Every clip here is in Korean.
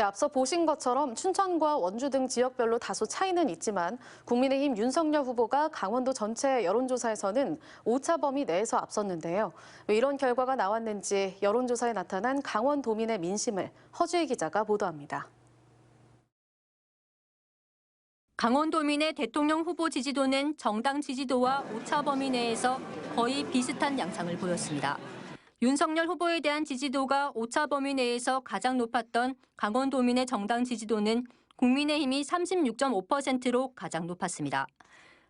네, 앞서 보신 것처럼 춘천과 원주 등 지역별로 다소 차이는 있지만 국민의힘 윤석열 후보가 강원도 전체 여론조사에서는 오차 범위 내에서 앞섰는데요. 왜 이런 결과가 나왔는지 여론조사에 나타난 강원도민의 민심을 허주희 기자가 보도합니다. 강원도민의 대통령 후보 지지도는 정당 지지도와 오차 범위 내에서 거의 비슷한 양상을 보였습니다. 윤석열 후보에 대한 지지도가 오차 범위 내에서 가장 높았던 강원도민의 정당 지지도는 국민의힘이 36.5%로 가장 높았습니다.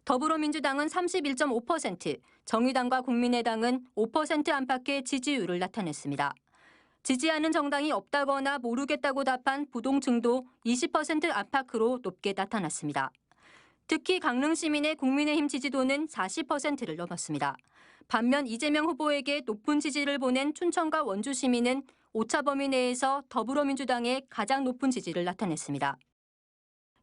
더불어민주당은 31.5%, 정의당과 국민의당은 5% 안팎의 지지율을 나타냈습니다. 지지하는 정당이 없다거나 모르겠다고 답한 부동층도 20% 안팎으로 높게 나타났습니다. 특히 강릉 시민의 국민의힘 지지도는 40%를 넘었습니다. 반면 이재명 후보에게 높은 지지를 보낸 춘천과 원주 시민은 오차 범위 내에서 더불어민주당에 가장 높은 지지를 나타냈습니다.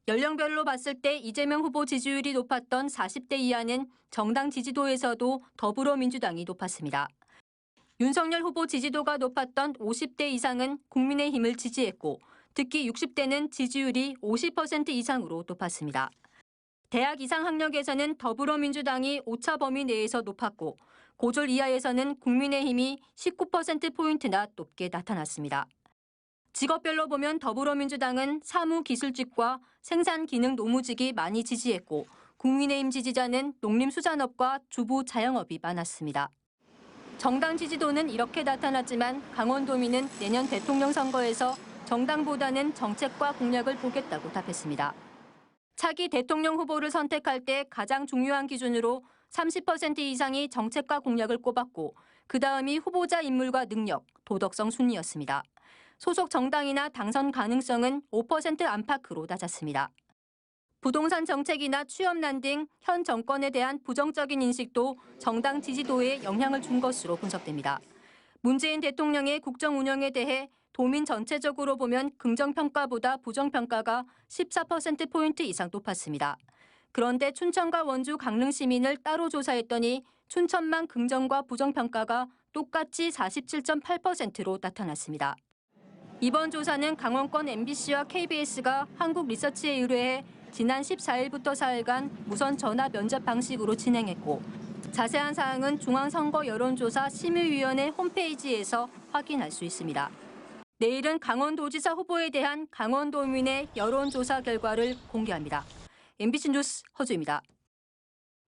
연령별로 봤을 때 이재명 후보 지지율이 높았던 40대 이하는 정당 지지도에서도 더불어민주당이 높았습니다. 윤석열 후보 지지도가 높았던 50대 이상은 국민의힘을 지지했고 특히 60대는 지지율이 50% 이상으로 높았습니다. 대학 이상 학력에서는 더불어민주당이 오차 범위 내에서 높았고 고졸 이하에서는 국민의힘이 19%포인트나 높게 나타났습니다. 직업별로 보면 더불어민주당은 사무기술직과 생산기능 노무직이 많이 지지했고 국민의힘 지지자는 농림수산업과 주부 자영업이 많았습니다. 정당 지지도는 이렇게 나타났지만 강원도민은 내년 대통령 선거에서 정당보다는 정책과 공약을 보겠다고 답했습니다. 차기 대통령 후보를 선택할 때 가장 중요한 기준으로 30% 이상이 정책과 공약을 꼽았고 그 다음이 후보자 인물과 능력, 도덕성 순이었습니다. 소속 정당이나 당선 가능성은 5% 안팎으로 낮았습니다. 부동산 정책이나 취업난 등 현 정권에 대한 부정적인 인식도 정당 지지도에 영향을 준 것으로 분석됩니다. 문재인 대통령의 국정 운영에 대해 도민 전체적으로 보면 긍정평가보다 부정평가가 14%포인트 이상 높았습니다. 그런데 춘천과 원주 강릉 시민을 따로 조사했더니 춘천만 긍정과 부정평가가 똑같이 47.8%로 나타났습니다. 이번 조사는 강원권 MBC와 KBS가 한국 리서치에 의뢰해 지난 14일부터 4일간 무선 전화 면접 방식으로 진행했고 자세한 사항은 중앙선거 여론조사 심의위원회 홈페이지에서 확인할 수 있습니다. 내일은 강원도지사 후보에 대한 강원도민의 여론조사 결과를 공개합니다. MBC 뉴스 허주입니다.